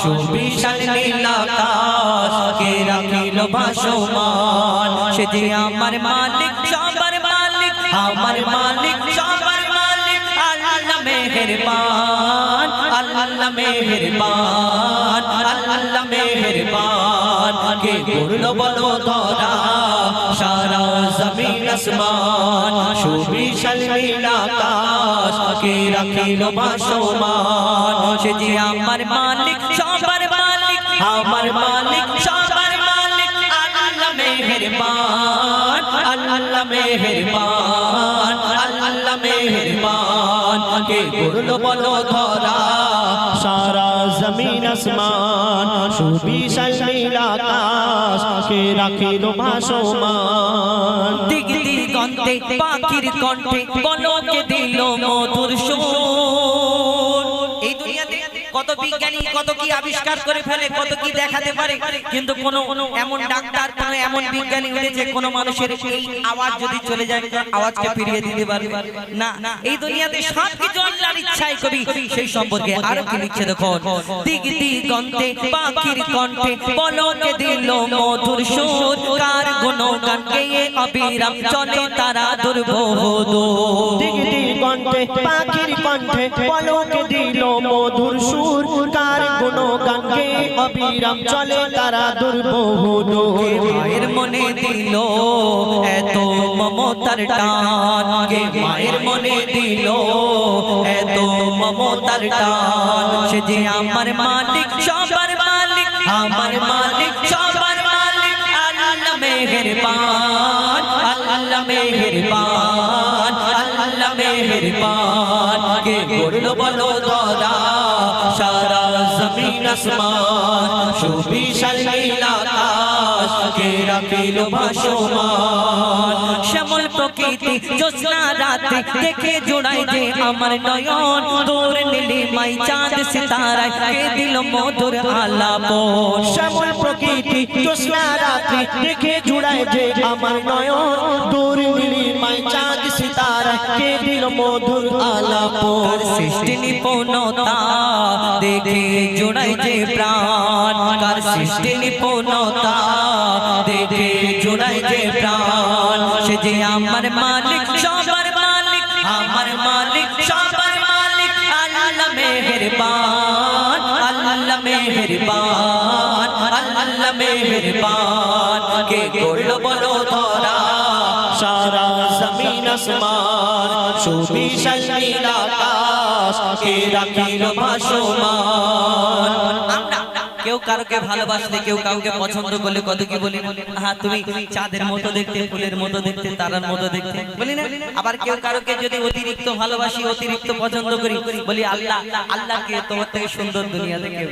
আসমান সুবিশাল নীল আকাশ কে রাখিল ভাসমান সে যে আমার মালিক সবার মালিক আমার মালিক সবার মালিক আল্লাহ মেহেরবান আল্লাহ মেহেরবান আল্লাহ মেহেরবান কে করল বলো ধরা? সারা আসমান, সুবিশাল নীল কে রাখিল সে যে আমার মালিক, সবার মালিক, আমার মালিক, সবার মালিক, আল্লাহ মেহেরবান আল্লাহ মেহেরবান আল্লাহ মেহেরবান। কে ধরা, সারা আসমান সুবিশাল নীল আকাশ, কে রাখিল ভাসমান। দিগ দিগন্তে পাখির কণ্ঠে বলকে দিল মধুর সুর। কত বিজ্ঞানী, কত কি আবিষ্কার করে ফেলে, কত কি দেখাতে পারে, কিন্তু কোন এমন ডাক্তার, কোন এমন বিজ্ঞানী উঠেছে, কোন মানুষের এই আওয়াজ যদি চলে যায়, আওয়াজকে ফিরিয়ে দিতে পারবে। না, এই দুনিয়াতে সব কিছু আল্লাহর ইচ্ছায় কবি, সেই সম্পর্কে আরও কি লিখছে দেখো। দিক দিগন্তে, পাখির কণ্ঠে বলকে দিল মধুর সুর, কার গুণগান গেয়ে অবিরাম চলে, তারা দুর্বোধ। দিক দিগন্তে, পাখির কণ্ঠে, পলকে দিল মধুর সুর কার গুণ গানকে অবিরাম চলে তারা দুর্বোধ মায়ের মনে দিল এত মমতার টান? কে মায়ের মনে দিল এত মমতার টান? সে যে আমার মালিক, সবার মালিক, আমার মালিক, সবার মালিক, আল্লাহ মেহেরবান আল্লাহ মেহেরবান আল্লাহ মেহেরবান। কে করল বলো সারা জমিন আসমান সুবিশাল নীল আকাশ কে রাখিল ভাসমান। শ্যামল প্রকৃতি জ্যোৎস্না রাতে দেখে জোড়াই যে আমার নয়ন। দূর নীলি মাই চাঁদ সিতারায় কে দিল মধুর আলাপন। শ্যামল প্রকৃতি জ্যোৎস্না রাত্রি দেখে জুড়ায় যে আমার নয়ন। দূর নীলিমাই চাঁদ সিতারা কে দিল মধুর আলাপ কার সৃষ্টি নিপুণতা দেখে জোড়াই যে প্রাণ। কার সৃষ্টি নিপুণতা দেখে জোড়াই যে প্রাণ, সে যে আমার মালিক, সবার মালিক, আমার মালিক, সবার মালিক, আল্লাহ মেহেরবান আল্লাহ মেহেরবান আল্লাহ মেহেরবান। কে করল বলো ধরা? সারা জমিন আসমান, সুবিশাল নীল আকাশ, কে রাখিল ভাসমান? কেউ কারোকে ভালোবাসলে, কেউ কাউকে পছন্দ করলে কত কি বলি? হ্যাঁ তুমি চাঁদের মতো দেখতে, ফুলের মতো দেখতে, তারার মতো দেখতে। বলি না? আবার কেউ কারোকে যদি অতিরিক্ত ভালোবাসি, অতিরিক্ত পছন্দ করি, বলি আল্লাহ, আল্লাহকে তোমার থেকে সুন্দর দুনিয়া দেখে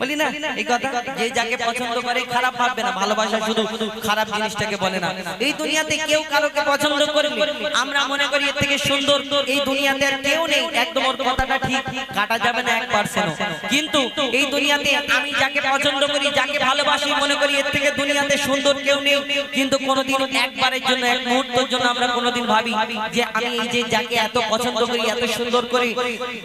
বলি না? এই কথা? যে যাকে পছন্দ করে, খারাপ ভাববে না। ভালোবাসা শুধু খারাপ জিনিসটাকে বলে না। এই দুনিয়াতে কেউ কারোকে পছন্দ করবে আমরা মনে করি এর থেকে সুন্দর। এই দুনিয়াতে আর কেউ নেই। একদম ওর কথাটা ঠিক। কাটা যাবে না এক পার্সেন্ট কিন্তু এই দুনিয়াতে আমি যাকে পছন্দ করি, যাকে ভালোবাসি, মনে করি এর থেকে দুনিয়াতে সুন্দর কেউ নেই। কিন্তু কোনোদিন একবারের জন্য, এক মুহূর্তের জন্য আমরা কোনোদিন ভাবি যে আমি এই যে যাকে এত পছন্দ করি, এত সুন্দর করে,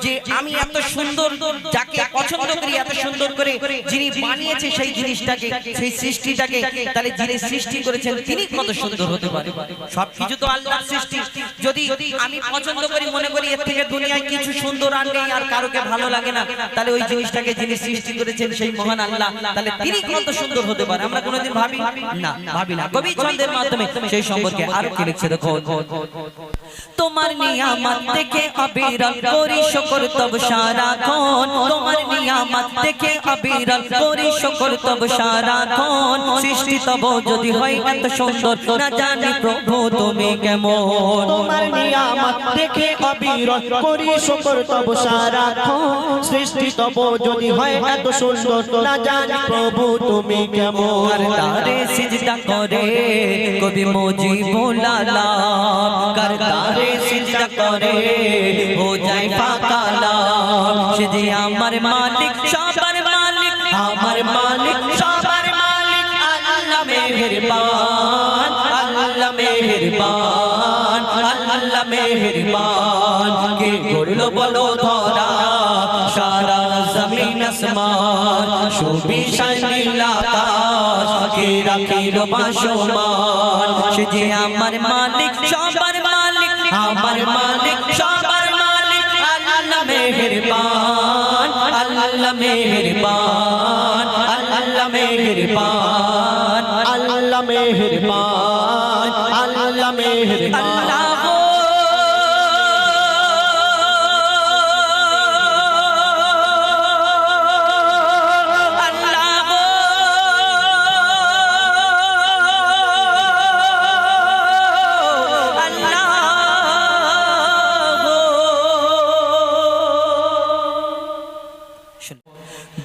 যে আমি এত সুন্দর, যাকে পছন্দ করি, এত সুন্দর করে যিনি বানিয়েছে সেই জিনিসটাকে, সেই সৃষ্টিটাকে, তাহলে যিনি সৃষ্টি করেছেন, তিনি কত সুন্দর হতে পারে। সবকিছু তো আল্লাহর সৃষ্টি। যদি আমি পছন্দ করি, মনে করি এর থেকে দুনিয়ায় কিছু সুন্দর আর নেই, আর কারোকে ভালো লাগে না, তাহলে ওই জিনিসটাকে যিনি সৃষ্টি করেছেন, সেই মহান আল্লাহ তাহলে তিনি কত সুন্দর হতে পারে? আমরা কোনোদিন ভাবি না ভাবি না। কবি ছন্দের মাধ্যমে সেই সম্পর্কে আরও কি লিখছে দেখো। তোমার নিয়ামত দেখে অবিরল করি শুকর তব সারাক্ষণ তোমার নিয়ামত দেখে অবিরল করি শুকর তব সারাক্ষণ সৃষ্টি তব যদি হয় এত সুন্দর না জানি প্রভু তুমি কেমন। তোমার নিয়ামত দেখে অবিরত করি শুকর তব সারাক্ষণ সৃষ্টি তব যদি হয় এত সুন্দর না জানি প্রভু তুমি কেমন। তারে সিজদা করে কবি মুজিবুল আলাম। কার তারে সিজদা করে হো যায় পাকালাম সে যে আমার মালিক, সবার মালিক, আমার মালিক, সবার মালিক। আল্লাহ মেহেরবান আল্লাহ মেহেরবান আল্লাহ মেহেরবান। কে করল বলো ধরা? আসমান, সুবিশাল আমার মালিক, সবার মালিক, আমার মালিক, সবার মালিক, আল্লাহ মেহেরবান আল্লাহ মেহেরবান আল্লাহ মেহেরবান আল্লাহ মেহেরবান আল্লাহ মেহেরবান।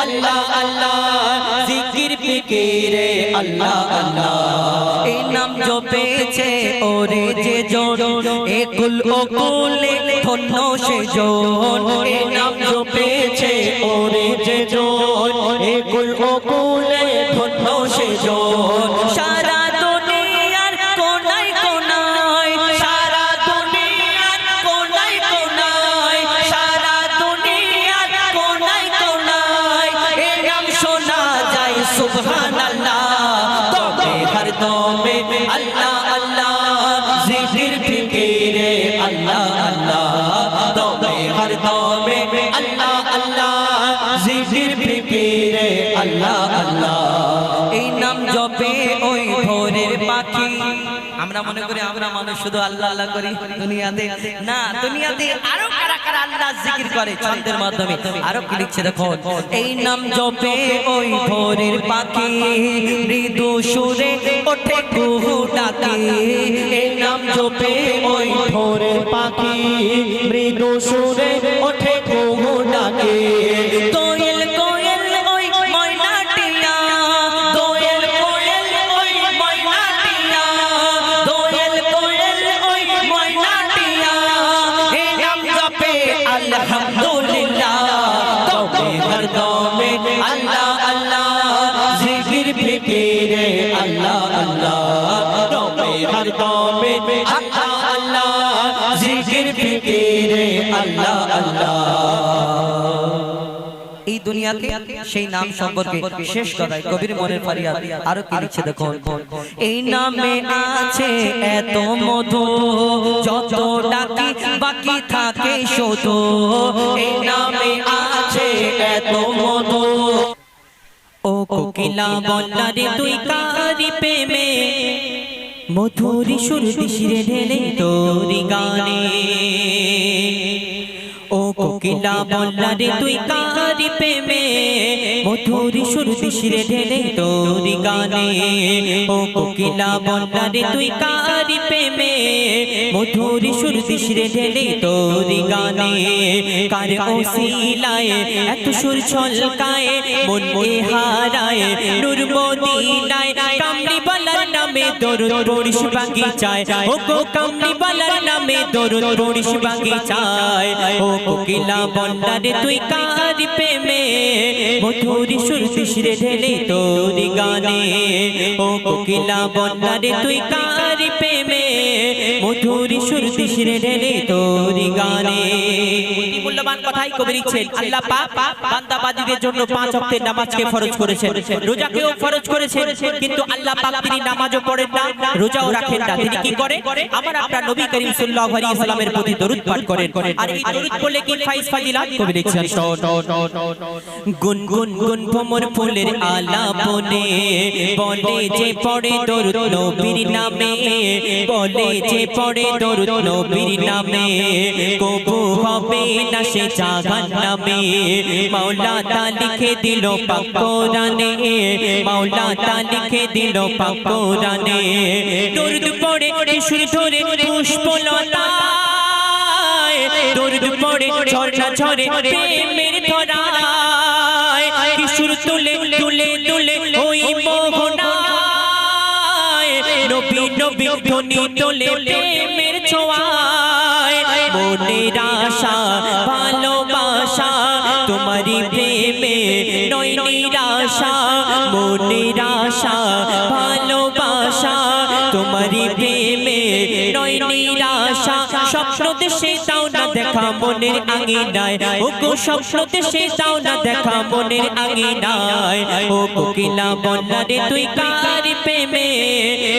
আল্লাহ আল্লাহ। জিকির, ফিকিরে আল্লাহ আল্লাহ। এই নাম জপেছে ওরে যে জন। একুল ওকুলে ধন্য সে জন। এই নাম জপেছে ওরে যে জন। এ কুল ও ধন্য শুধু আল্লাহ আল্লাহ করি দুনিয়াতে? না, দুনিয়াতে আরও কারা কারা আল্লাহ জিকির করে ছন্দের মাধ্যমে? আরও কি লিখছে দেখো? এই নাম জপে ওই ভোরের পাখি, মৃদু সুরে ওঠে কুহু ডাকে এই নাম জপে ওই ভোরের পাখি, মৃদু সুরে ওঠে কুহু ডাকে দমে আল্লাহ আল্লাহ, জিকির, ফিকিরে, আল্লাহ আল্লাহ। এই দুনিয়াতে সেই নাম সম্পর্কে শেষ কথায় কবির মনের ফারিয়াদ আরও কি লিখছে দেখো এই নামে আছে এত মধু, যত ডাকি বাকি থাকে শুধু। এই নামে আছে এত মধু। ও কোকিলা বল্লারে, তুই কারি প্রেমে? মধুরি সুর দিশিরে ঢেলে তোরি গানে। ও কোকিলা বল্লারে তুই কারি প্রেমে। মধুরি সুর দিশিরে ঢেলে তোরি গানে। ও কোকিলা বল্লারে তুই কারি প্রেমে। মধুরি সুর দিশিরে ঢেলে তোরি গানে। কার ওসিলায় এত সুর ছলকায়। মন এ হারায় নূর মদিনায়। নামে দরুদ পড়িস বাগিচায় ও গো কামলি বালার নামে দরুদ পড়িস বাগিচায় ও কোকিলা বন্ডারে তুই কাঁদি প্রেমে? মধুরি সুর শিশিরে ঢেলে তোর গানে। ও কোকিলা বন্ডারে তুই কাঁদি প্রেমে? মধুর সুর তিসরে ঢেলে তোর গানে। মূল্যবান কথাই কবি লিখছেন, আল্লাহ পাক বান্দাবাদীদের জন্য পাঁচ ওয়াক্তের নামাজকে ফরজ করেছেন। রোজাকেও ফরজ করেছেন, কিন্তু আল্লাহ পাক তিনি নামাজও পড়েন না, রোজাও রাখেন না। তিনি কি করেন? আমার আপনার নবী করিম সাল্লাল্লাহু আলাইহি সাল্লামের প্রতি দরুদ পাঠ করেন। আর এই দরুদ পড়লে কি ফাইজ ফাজিলাত? কবি লিখছেন গুন গুন গুন ভ্রমর ফুলের আলাপনে বলে যে পড়ে দরুদ নবীর নামে, বলে যে পড়ে দরুদ নবীর নামে। কবু হবে না সে জাগান নামে মাওলা তা লিখে দিল পাক কোরআনে। মাওলা তা লিখে দিল পাক কোরআনে। দরুদ পড়ে সুর ধরে পুষ্পলতায়। দরুদ পড়ে ঝর্ণা ঝরে প্রেমের ধরায়। কিশোর তুলে তুলে তুলে ওই নবী নবী ধ্বনি তোলে প্রেমের মনের আঙিনায়। ও গো স্বপ্ন দেশে দাও না দেখা মনের আঙিনায়। ও কোকিলা বন্যারে তুই কার প্রেমে?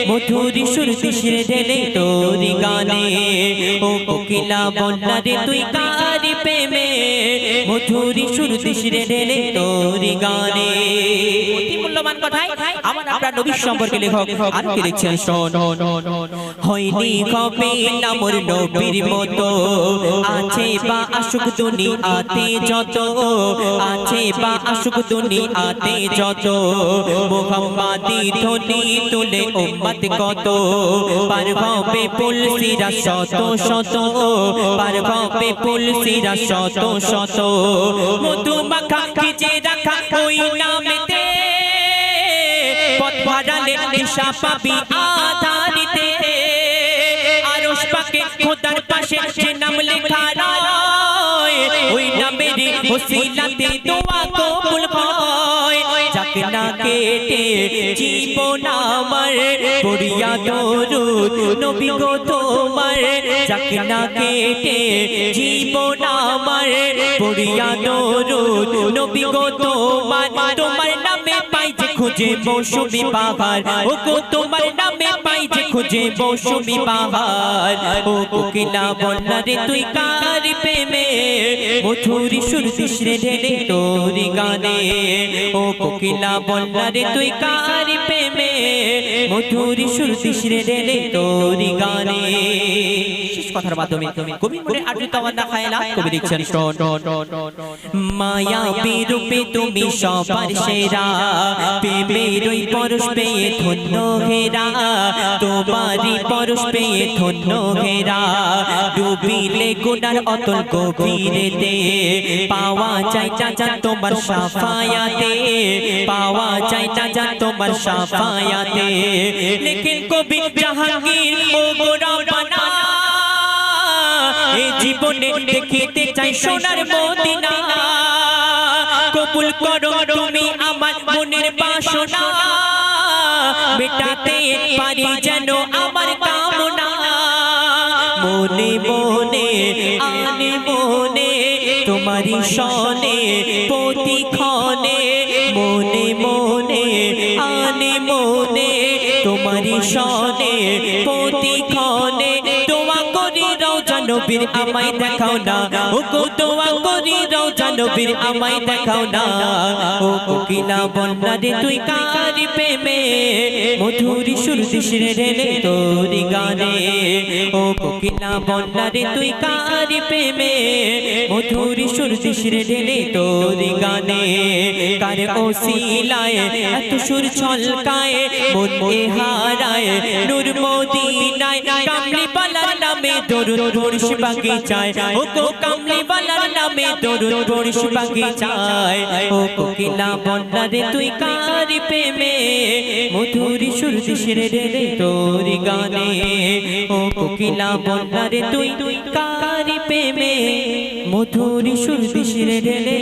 মধুর সুর তিসরে ঢেলে তোরি গানে। ও কোকিলা বন্যারে তুই কার প্রেমে? মধুর সুর তিসরে ঢেলে তোরি গানে। অতি মূল্যবান কথাই আমার আপনার নবীর সম্পর্কে লেখক আর কি লিখছেন শোন হয়নি কবে নামর নবীর মতো। আছে বা আশুক দুনিয়াতে যত। আছে বা আশুক দুনিয়াতে যত। মোহাম্মদি ধ্বনি তুলে উম্মত কত। পার হবে পুলসিরা শত শত। পার হবে পুলসিরা শত শত। মধু মাখা খিচে রাখা ওই পথ হারালে দিশা পাবি আধারিতে আরশ পাকে খোদার পাশে যে নাম লেখা রয় ওই নামের ওসিলাতে দোয়া কবুল হয় যাকে না কেটে জীবন আমার পড়িয়া দরুদ নবী গো তোমার না কেটে জীবন আমার পড়িয়া দরুদ নবী গো তোমার তোমার খুঁজে মৌসুমি বাবার ও গো তোমার নামে পাই যে খুঁজে মৌসুমি বাবার ও না বন্যারে তুই কার প্রেমে? মধুরি সুর তিসরে ঢেলে তোর গানে। ও কোকিলা বন্যারে তুই কার প্রেমে মধুরি সুর তিসরে ঢেলে তোর গানে। শেষ কথার মাধ্যমে কবি মনে আদ্রিত আমার না খায়লা, কবি লিখছেন মায়া রূপে তুমি সবার সেরা, প্রেমের পরশ পেয়ে ধন্য হেরা, তোমারই পরশ পেয়ে ধন্য হেরা। ডুবিলে গুনার অতল গভীরেতে, পাওয়া যায় জান তোমার সাফায়াতে, পাওয়া যায় জান তোমার জাহাঙ্গীর, ও গোরাবানা এই জীবনে দেখিতে চাই সোনার মদিনা। কবুল করো তুমি আমার মনের বাসনা, মেটাতে পারি যেন আমার কামনা। মনে মনে, আনে মনে, তোমারই সনে মনে তোমারি সনে, প্রতিক্ষণে তোমা করি রওজা জানবীর আমায় দেখাও না। ও তোমা করি রওজা নবীর আমায় দেখাও না। ও কোকিলা বন্যারে তুই কার প্রেমে? মধুরি সুর দিশরে ঢেলে তোরি গানে। ও কোকিলা বন্যারে তুই কার প্রেমে? মধুরি সুর দিশরে ঢেলে তোরি গানে। কার ওসিলায় এত সুর ছলকায় মন হারায়, নূর মদিনায়, কামলি বালার নামে দরুদ পড়িস বাগিচায় ও গো কামলি বালার নামে দরুদ পড়িস বাগিচায় ও কো কোকিলা বন্যারে তুই কার প্রেমে? মধুরি সুর দিশরে ঢেলে তোরি গানে। ও কো কোকিলা বন্যারে তুই কার প্রেমে? মধুরি সুর দিশরে ঢেলে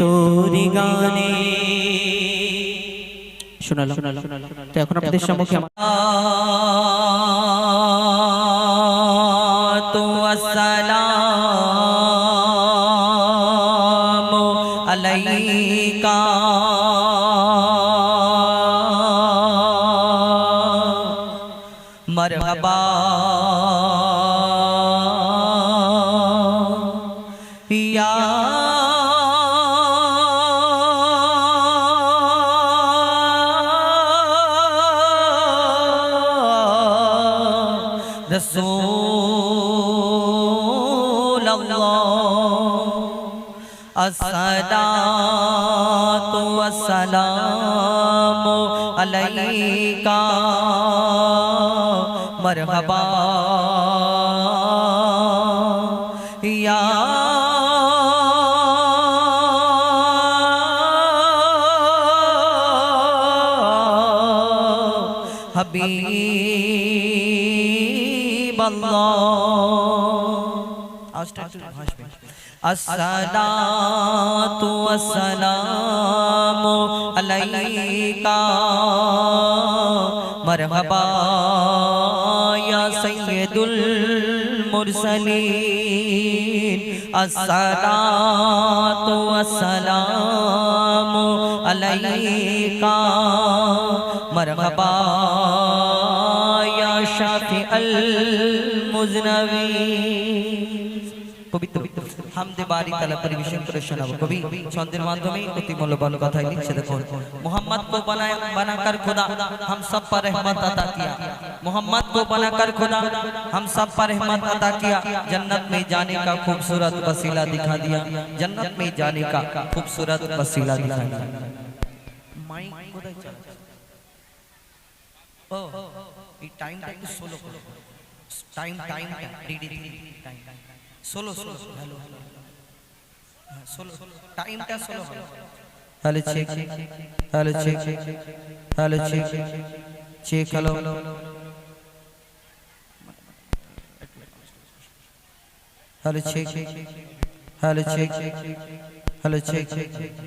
তোরি গানে। শোনালাম তো এখন আপনাদের সম্মুখে আলাইকা। अलैका मरहबा। या हबीब अल्लाह आज तू असला আলাইকা মারহাবা ইয়া সাইয়্যিদুল মুরসালিন আসসালাতু ওয়াসসালামু আলাইকা মারহাবা ইয়া শাফিআল মুজনাবিন পবিত্র হামদে বাড়ি তালা পরিবেশন করে শোনাবো কবি ছন্দের মাধ্যমে অতি মূল্যবান কথাই লিখছে দেখুন मोहम्मद को बनाया बनाकर खुदा हम सब पर रहमत अता किया मोहम्मद को बनाकर खुदा हम सब पर रहमत अता किया जन्नत में जाने का खूबसूरत वसीला दिखा दिया जन्नत में जाने का खूबसूरत वसीला दिखा दिया মাইক কোথায় চালাচ্ছে? ও এই টাইমটা একটু স্লো করো Solo solo hello হ্যাঁ সোলো টাইমটা সোলো হলো hello check hello check hello check check hello hello check hello check hello check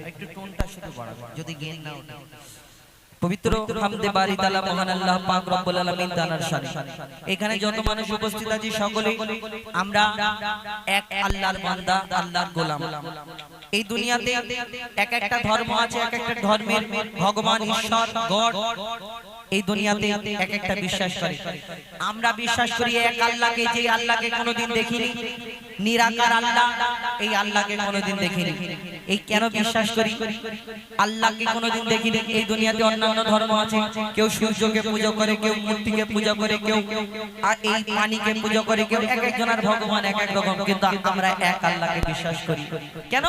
একটু টোনটা শুধু বাড়াবো যদি গেন না ওঠে পবিত্র হামদে বারি তালা মহান আল্লাহ পাক রব্বুল আলামিন তাআলার শানে এখানে যত মানুষ উপস্থিত আছে সকলে আমরা এক আল্লাহর বান্দা আল্লাহর গোলাম। এই দুনিয়াতে এক একটা ধর্ম আছে এক একটা ধর্মের ভগবান ঈশ্বর গড এই দুনিয়াতে এক একটা বিশ্বাস করে। আমরা বিশ্বাস করি এক আল্লাহকে, যে আল্লাহকে কোনোদিন দেখিনি। নিরাকার আল্লাহ এই আল্লাহকে কোনোদিন দেখিনি। এই কেন বিশ্বাস করি? আল্লাহকে কোনোদিন দেখিনি। এই দুনিয়াতে অন্যান্য ধর্ম আছে। কেউ সূর্যকে পুজো করে, কেউ মূর্তিকে পূজা করে, কেউ আর এই পানিকে পুজো করে, কেউ এক একজনের ভগবান এক এক রকম। কিন্তু আমরা এক আল্লাহকে বিশ্বাস করি। কেন?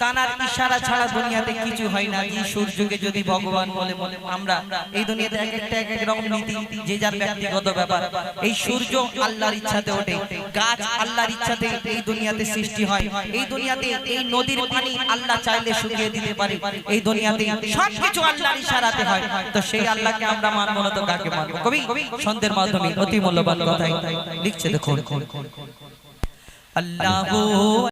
তানার ইশারা ছাড়া দুনিয়াতে কিছু হয় না, যে সূর্যকে যদি ভগবান বলে বলে আমরা এই দুনিয়াতে এক একটা, এক এক রকম নীতি, যে যার ব্যক্তিগত ব্যাপার। এই সূর্য আল্লাহর ইচ্ছাতে ওঠে, গাছ আল্লাহর ইচ্ছাতে এই দুনিয়াতে সৃষ্টি হয়। এই দুনিয়াতে এই নদীর পানি আল্লাহ চাইলে শুকিয়ে দিতে পারে। এই দুনিয়াতে সবকিছু আল্লাহর ইশারাতে হয়। তো সেই আল্লাহকে আমরা মানব না তো কাকে মানবো? কবি সন্ধ্যের মাধ্যমে অতি মূল্যবান কথাই লিখছে দেখুন। আল্লাহ